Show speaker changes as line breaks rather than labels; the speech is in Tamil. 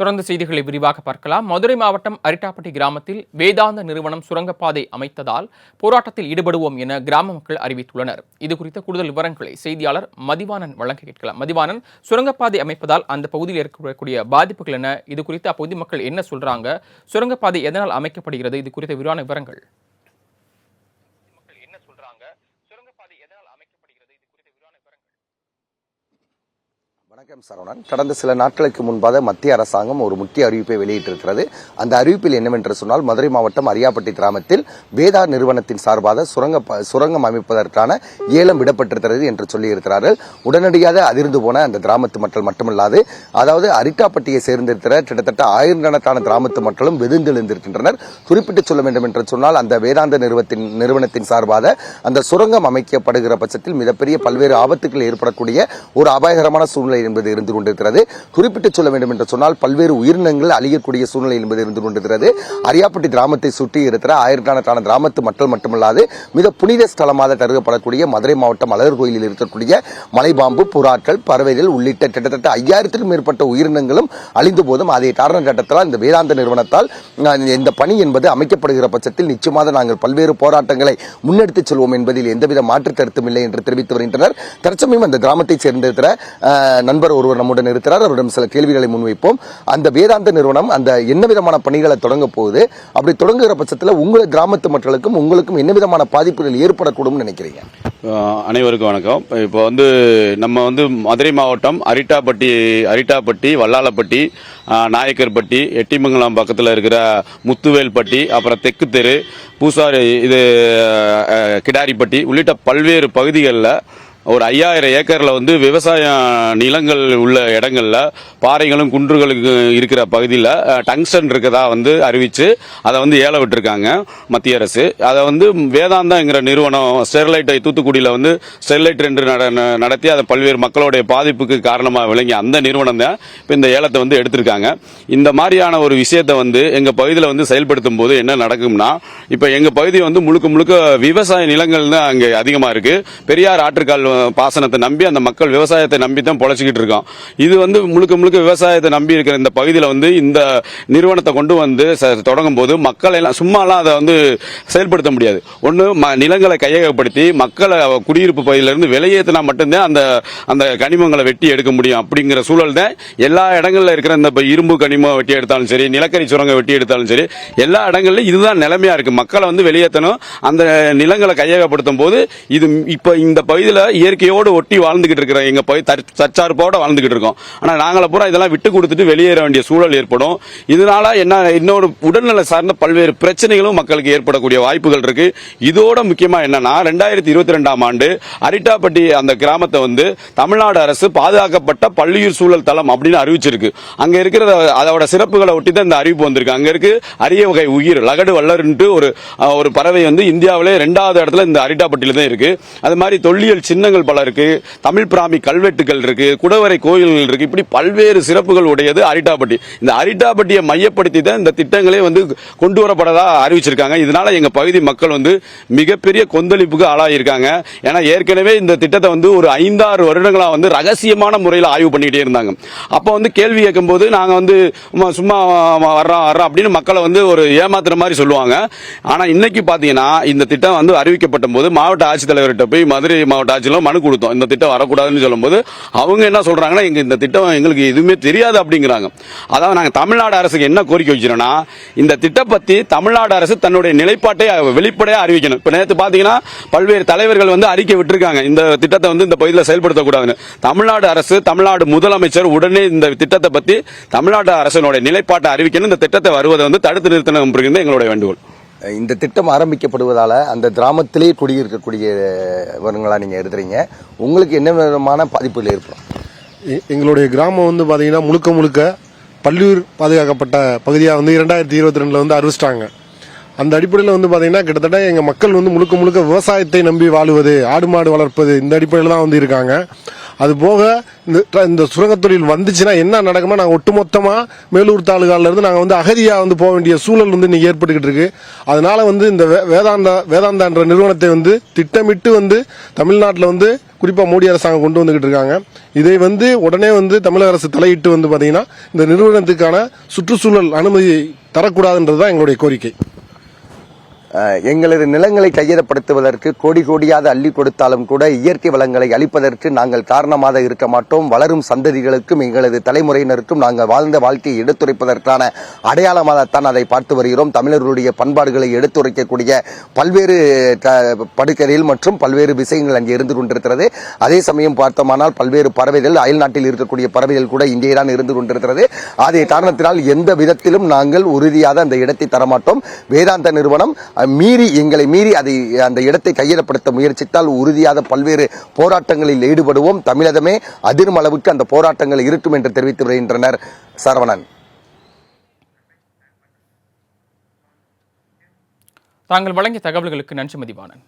தொடர்ந்து செய்திகளை விரிவாக பார்க்கலாம். மதுரை மாவட்டம் அரிட்டாப்பட்டி கிராமத்தில் வேதாந்த நிறுவனம் சுரங்கப்பாதை அமைத்ததால் போராட்டத்தில் ஈடுபடுவோம் என கிராம மக்கள் அறிவித்துள்ளனர். இது குறித்த கூடுதல் விவரங்களை செய்தியாளர் மதிவாணன் வழங்க கேட்கலாம். மதிவாணன் சுரங்கப்பாதை அமைப்பதால் அந்த பகுதியில் இருக்கக்கூடிய பாதிப்புகள் என்ன? இது குறித்து அப்பகுதி மக்கள் என்ன சொல்றாங்க? சுரங்கப்பாதை எதனால் அமைக்கப்படுகிறது? இது குறித்த விரிவான விவரங்கள். என்ன சொல்றாங்க? சுரங்கப்பாதை எதனால் இது குறித்த விரிவான விவரங்கள்
வணக்கம் சரவணன். கடந்த சில நாட்களுக்கு முன்பாக மத்திய அரசாங்கம் ஒரு முக்கிய அறிவிப்பை வெளியிட்டிருக்கிறது. அந்த அறிவிப்பில் என்னவென்று சொன்னால் மதுரை மாவட்டம் அரியாப்பட்டி கிராமத்தில் வேதா நிறுவனத்தின் சார்பாக சுரங்க சுரங்கம் அமைப்பதற்கான ஏலம் விடப்பட்டிருக்கிறது என்று சொல்லியிருக்கிறார்கள். உடனடியாக அதிர்ந்து போன அந்த கிராமத்து மக்கள் மட்டுமல்லாது அதாவது அரிக்காப்பட்டியை சேர்ந்திருக்கிற கிட்டத்தட்ட ஆயிரக்கணக்கான கிராமத்து மக்களும் வெகுந்தெழுந்திருக்கின்றனர். குறிப்பிட்டு சொல்ல வேண்டும் என்று சொன்னால் அந்த வேதாந்த நிறுவனத்தின் நிறுவனத்தின் சார்பாக அந்த சுரங்கம் அமைக்கப்படுகிற பட்சத்தில் மிகப்பெரிய பல்வேறு ஆபத்துகள் ஏற்படக்கூடிய ஒரு அபாயகரமான சூழ்நிலை என்பது இருந்து கொண்டிருக்கிறது. குறிப்பிட்டு சொல்ல வேண்டும் என்று சொன்னால் பல்வேறு உயிரினங்கள் அழியக்கூடிய சூழ்நிலை என்பது இருந்து கொண்டிருக்கிறது. அரியாப்பட்டி கிராமத்தை சுற்றி இருக்கிற ஆயிரக்கணக்கான கிராமத்து மக்கள் மட்டுமல்லாது மிக புனித ஸ்தலமாக கருதப்படக்கூடிய மதுரை மாவட்டம் அழகர் கோயிலில் இருக்கக்கூடிய மலைபாம்பு புறாக்கள் பறவைகள் உள்ளிட்ட கிட்டத்தட்ட ஐயாயிரத்திற்கும் மேற்பட்ட உயிரினங்களும் அழிந்து போதும் அதை காரண கட்டத்தால் இந்த வேதாந்த நிறுவனத்தால் இந்த பணி என்பது அமைக்கப்படுகிற பட்சத்தில் நிச்சயமாக நாங்கள் பல்வேறு போராட்டங்களை முன்னெடுத்துச் செல்வோம் என்பதில் எந்தவித மாற்று கருத்தும் இல்லை என்று தெரிவித்து வருகின்றனர். தற்சமயம் அந்த கிராமத்தைச் சேர்ந்திருக்கிற நண்பர் ஒருவர் நம்முடன் இருக்கிறார். அவரிடம் சில கேள்விகளை முன்வைப்போம். அந்த வேதாந்த நிறுவனம் அந்த என்ன விதமான பணிகளை தொடங்க போகுது? அப்படி தொடங்குகிற பட்சத்தில் உங்கள் கிராமத்து மக்களுக்கும் உங்களுக்கும் என்ன விதமான பாதிப்புகள் ஏற்படக்கூடும்னு நினைக்கிறீங்க?
அனைவருக்கும் வணக்கம். இப்போ வந்து நம்ம வந்து மதுரை மாவட்டம் அரிட்டாப்பட்டி அரிட்டாப்பட்டி வல்லாளப்பட்டி நாயக்கர்பட்டி எட்டிமங்கலம் பக்கத்தில் இருக்கிற முத்துவேல்பட்டி அப்புறம் தெற்கு தெரு பூசாரி இது கிடாரிப்பட்டி உள்ளிட்ட பல்வேறு பகுதிகளில் ஒரு ஐயாயிரம் ஏக்கரில் வந்து விவசாய நிலங்கள் உள்ள இடங்களில் பாறைகளும் குன்றுகளுக்கு இருக்கிற பகுதியில் டங்ஸ்டன் இருக்கதா வந்து அறிவித்து அதை வந்து ஏல விட்டுருக்காங்க மத்திய அரசு. அதை வந்து வேதாந்தாங்கிற நிறுவனம் ஸ்டெர்லைட்டை தூத்துக்குடியில் வந்து ஸ்டெர்லைட் ரெண்டு நடத்தி அதை பல்வேறு மக்களுடைய பாதிப்புக்கு காரணமாக விளங்கி அந்த நிறுவனம் தான் இப்போ இந்த ஏலத்தை வந்து எடுத்திருக்காங்க. இந்த மாதிரியான ஒரு விஷயத்தை வந்து எங்கள் பகுதியில் வந்து செயல்படுத்தும் போது என்ன நடக்கும்னா இப்போ எங்கள் பகுதி வந்து முழுக்க முழுக்க விவசாய நிலங்கள் தான் அங்கே அதிகமாக இருக்குது பெரியார் ஆற்றுக்கால் பாசனத்தை நம்பி அந்த மக்கள் விவசாயத்தை நம்பி தான் பொழைச்சிக்கிட்டு இருக்கோம் இது வந்து முழுக்க முழுக்க விவசாயத்தை நம்பி இருக்கிற இந்த பகுதியில் வந்து இந்த நிறுவனத்தை கொண்டு வந்து ச- தொடங்கும் போது மக்களை எல்லாம் சும்மாலாம் அதை வந்து செயல்படுத்த முடியாது. ஒன்று நிலங்களை கையகப்படுத்தி மக்களை குடியிருப்பு பகுதியிலிருந்து வெளியேற்றினா மட்டும்தான் அந்த அந்த கனிமங்களை வெட்டி எடுக்க முடியும் அப்படிங்கிற சூழல் தான் எல்லா இடங்களில் இருக்கிற இந்த இரும்பு கனிமம் வெட்டி எடுத்தாலும் சரி நிலக்கரி சுரங்க வெட்டி எடுத்தாலும் சரி எல்லா இடங்கள்லையும் இதுதான் நிலைமையா இருக்கு. மக்களை வந்து வெளியேற்றணும் அந்த நிலங்களை கையகப்படுத்தும் போது இது இப்போ இந்த பகுதியில் இயற்கையோடு ஒட்டி வாழ்ந்துகிட்டு இருக்கிறோம். எங்க போய் தற்- தற்சார்போட வாழ்ந்துகிட்டு இருக்கோம். ஆனா நாங்கள பூரா இதெல்லாம் விட்டு கொடுத்துட்டு வெளியேற வேண்டிய சூழல் ஏற்படும். இதனால என்ன இன்னொரு உடல்நல சார்ந்த பல்வேறு பிரச்சனைகளும் மக்களுக்கு ஏற்படக்கூடிய வாய்ப்புகள் இருக்கு. இதோட முக்கியமா என்னன்னா ரெண்டாயிரத்தி இருபத்தி ரெண்டாம் ஆண்டு அரிட்டாப்பட்டி அந்த கிராமத்தை வந்து தமிழ்நாடு அரசு பாதுகாக்கப்பட்ட பள்ளியூர் சூழல் தளம் அப்படின்னு அறிவிச்சிருக்கு. அங்க இருக்கிற அதோட சிறப்புகளை ஒட்டி தான் இந்த அறிவிப்பு வந்திருக்கு. அங்க இருக்கு அரிய வகை உயிர் லகடு வல்லர்ன்ட்டு ஒரு ஒரு பறவை வந்து இந்தியாவிலே ரெண்டாவது இடத்துல இந்த அரிட்டாப்பட்டியில தான் இருக்கு. அது மாதிரி தொல்லியல் சின்னங்கள் பல இருக்கு தமிழ் பிராமி கல்வெட்டுகள் இருக்கு குடவரை கோயில்கள் இருக்கு இப்படி பல்வேறு சிறப்புகள் உடையது அரிட்டாப்பட்டி இந்த அரிட்டாப்பட்டியை மையப்படுத்தி தான் இந்த திட்டங்களே வந்து கொண்டு வரப்படதா அறிவிச்சிருக்காங்க. இதனால எங்க பகுதி மக்கள் வந்து மிகப்பெரிய கொந்தளிப்புக்கு ஆளாயிருக்காங்க. ஏன்னா ஏற்கனவே இந்த திட்டத்தை வந்து ஒரு ஐந்தாறு வருடங்களா வந்து ரகசியமான முறையில் ஆய்வு பண்ணிக்கிட்டே இருந்தாங்க. அப்போ வந்து கேள்வி கேட்கும்போது நாங்க வந்து சும்மா வர்றோம் வர்றோம் அப்படின்னு மக்களை வந்து ஒரு ஏமாத்துற மாதிரி சொல்லுவாங்க. ஆனா இன்னைக்கு பாத்தீங்கன்னா இந்த திட்டம் வந்து அறிவிக்கப்பட்ட போது மாவட்ட ஆட்சித்தலைவர்கிட்ட போய் மதுரை மாவட்ட ஆட்சியில் மனு கொடுத்தோம். இந்த திட்டம் வரக்கூடாதுன்னு சொல்லும்போது அவங்க என்ன சொல்கிறாங்கன்னா எங்கள் இந்த திட்டம் எங்களுக்கு எதுவுமே தெரியாது அப்படிங்கிறாங்க. அதாவது நாங்கள் தமிழ்நாடு அரசுக்கு என்ன கோரிக்கை வச்சுருன்னா இந்த திட்டம் பற்றி தமிழ்நாடு அரசு தன்னுடைய நிலைப்பாட்டை வெளிப்படையாக அறிவிக்கணும். இப்போ நேற்று பார்த்தீங்கன்னா பல்வேறு தலைவர்கள் வந்து அறிக்கை விட்டுருக்காங்க. இந்த திட்டத்தை வந்து இந்த பகுதியில் செயல்படுத்தக்கூடாதுன்னு. தமிழ்நாடு அரசு தமிழ்நாடு முதலமைச்சர் உடனே இந்த திட்டத்தை பற்றி தமிழ்நாடு அரசினுடைய நிலைப்பாட்டை அறிவிக்கணும். இந்த திட்டத்தை வருவதை வந்து தடுத்து நிறுத்தணும் அப்படிங்கிறது எங்களுடைய வேண்டுகோள்.
இந்த திட்டம் ஆரம்பிக்கப்படுவதால் அந்த கிராமத்திலே குடியிருக்கக்கூடியவங்களா நீங்கள் எழுதுறீங்க. உங்களுக்கு என்ன விதமான பாதிப்புகள் ஏற்படும்?
எங்களுடைய கிராமம் வந்து பார்த்தீங்கன்னா முழுக்க முழுக்க பள்ளியூர் பாதுகாக்கப்பட்ட பகுதியாக வந்து இரண்டாயிரத்தி இருபத்தி ரெண்டில் வந்து அறிவிச்சிட்டாங்க. அந்த அடிப்படையில் வந்து பார்த்தீங்கன்னா கிட்டத்தட்ட எங்கள் மக்கள் வந்து முழுக்க முழுக்க விவசாயத்தை நம்பி வாழுவது ஆடு மாடு வளர்ப்பது இந்த அடிப்படையில் தான் வந்து இருக்காங்க. அது போக இந்த இந்த சுரங்கத் தொழில் வந்துச்சுன்னா என்ன நடக்குமா நாங்கள் ஒட்டுமொத்தமாக மேலூர் தாலுகால இருந்து நாங்கள் வந்து அகதியாக வந்து போக வேண்டிய சூழல் வந்து இன்னைக்கு ஏற்பட்டுக்கிட்டு இருக்கு. அதனால வந்து இந்த வே- வேதாந்தா வேதாந்தான்ற நிறுவனத்தை வந்து திட்டமிட்டு வந்து தமிழ்நாட்டில் வந்து குறிப்பாக மோடி அரசாங்கம் கொண்டு வந்துகிட்டு இருக்காங்க. இதை வந்து உடனே வந்து தமிழக அரசு தலையிட்டு வந்து பார்த்தீங்கன்னா இந்த நிறுவனத்துக்கான சுற்றுச்சூழல் அனுமதி தரக்கூடாதுன்றது தான் எங்களுடைய கோரிக்கை.
எங்களது நிலங்களை கையகப்படுத்துவதற்கு கோடி கோடியாக அள்ளி கொடுத்தாலும் கூட இயற்கை வளங்களை அளிப்பதற்கு நாங்கள் காரணமாக இருக்க மாட்டோம். வளரும் சந்ததிகளுக்கும் எங்களது தலைமுறையினருக்கும் நாங்கள் வாழ்ந்த வாழ்க்கையை எடுத்துரைப்பதற்கான அடையாளமாகத்தான் அதை பார்த்து வருகிறோம். தமிழர்களுடைய பண்பாடுகளை எடுத்துரைக்கக்கூடிய பல்வேறு க- மற்றும் பல்வேறு விஷயங்கள் அங்கே இருந்து கொண்டிருக்கிறது. அதே சமயம் பார்த்தோமானால் பல்வேறு பறவைகள் அயல் நாட்டில் இருக்கக்கூடிய பறவைகள் கூட இங்கே தான் இருந்து கொண்டிருக்கிறது. அதே காரணத்தினால் எந்த விதத்திலும் நாங்கள் உறுதியாக அந்த இடத்தை தரமாட்டோம். வேதாந்த நிறுவனம் மீறி எங்களை மீறி அதை அந்த இடத்தை கையகப்படுத்த முயற்சித்தால் உறுதியாக பல்வேறு போராட்டங்களில் ஈடுபடுவோம். தமிழகமே அதிரும் அளவுக்கு அந்த போராட்டங்கள் இருக்கும் என்று தெரிவித்து வருகின்றனர். சரவணன்.
தாங்கள் வழங்கிய தகவல்களுக்கு நன்றி மதிவானன்